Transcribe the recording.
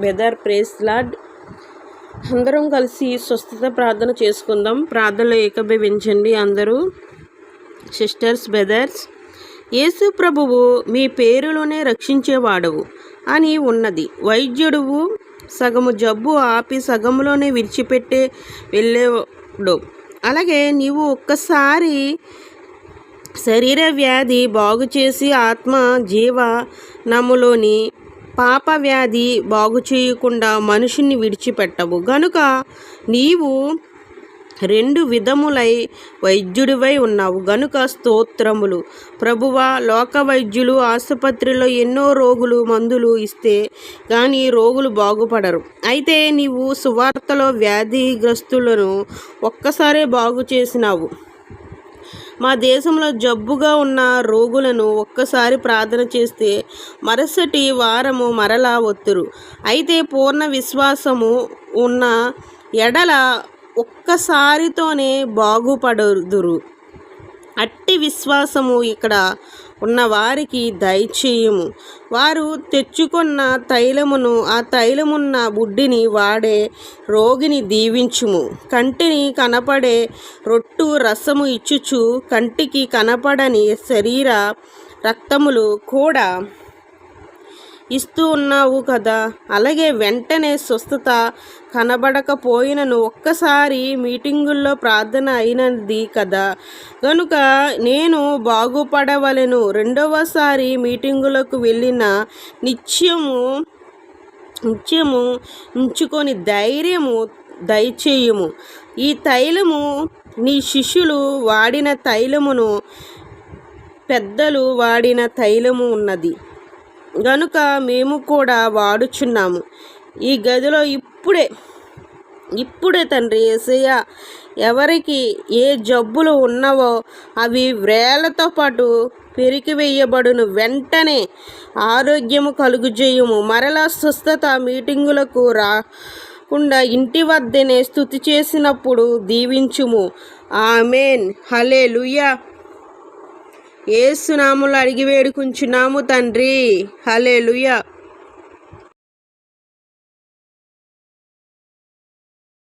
బెదర్ praise lord అందరం కలిసి స్వస్థత ప్రార్థన చేసుకుందాం. ప్రార్థనలో ఏకభవించండి అందరూ. సిస్టర్స్ బ్రదర్స్ యేసు ప్రభువు మీ పేరులోనే రక్షించేవాడవు అని ఉన్నది. వైద్యుడువు సగము జబ్బు ఆపి సగంలోనే విడిచిపెట్టే వెళ్ళేడు అలాగే నీవు ఒక్కసారి శరీర వ్యాధి బాగు చేసి ఆత్మ జీవ నములోని పాప వ్యాధి బాగు చేయకుండా మనుషుని విడిచిపెట్టవు. గనుక నీవు రెండు విధములై వైద్యుడివై ఉన్నావు. గనుక స్తోత్రములు. ప్రభువ లోక వైద్యులు ఆసుపత్రిలో ఎన్నో రోగులు మందులు ఇస్తే కానీ రోగులు బాగుపడరు. అయితే నీవు సువార్తలో వ్యాధిగ్రస్తులను ఒక్కసారే బాగు చేసినావు మా దేశంలో జబ్బుగా ఉన్న రోగులను ఒక్కసారి ప్రార్థన చేస్తే మరుసటి వారము మరలా ఒత్తురు. అయితే పూర్ణ విశ్వాసము ఉన్న ఎడల ఒక్కసారితోనే బాగుపడుదురు. అట్టి విశ్వాసము ఇక్కడ ఉన్న వారికి దయచేయము. వారు తెచ్చుకున్న తైలమును ఆ తైలమున్న బుడ్డిని వాడే రోగిని దీవించుము. కంటిని కనపడే రొట్టు రసము ఇచ్చుచు కంటికి కనపడని శరీర రక్తములు కూడా ఇస్తూ ఉన్నావు కదా. అలాగే వెంటనే స్వస్థత కనబడకపోయినను ఒక్కసారి మీటింగుల్లో ప్రార్థన అయినది కదా. కనుక నేను బాగుపడవలెను. రెండవసారి మీటింగులకు వెళ్ళిన నిత్యము నిత్యము ఉంచుకొని ధైర్యము దయచేయము. ఈ తైలము నీ శిష్యులు వాడిన తైలమును పెద్దలు వాడిన తైలము ఉన్నది. గనుక మేము కూడా వాడుచున్నాము. ఈ గదిలో ఇప్పుడే ఇప్పుడే తండ్రి ఏసయ్య ఎవరికి ఏ జబ్బులు ఉన్నవో అవి వ్రేళ్ళతో పాటు పెరికివేయబడును వెంటనే ఆరోగ్యము కలుగుజేయము. మరలా స్వస్థత మీటింగులకు రాకుండా ఇంటి వద్దనే స్థుతి చేసినప్పుడు దీవించుము. ఆమెన్. హలే ఏసునాములు అడిగి వేడుకుంటున్నాము తండ్రి. హలే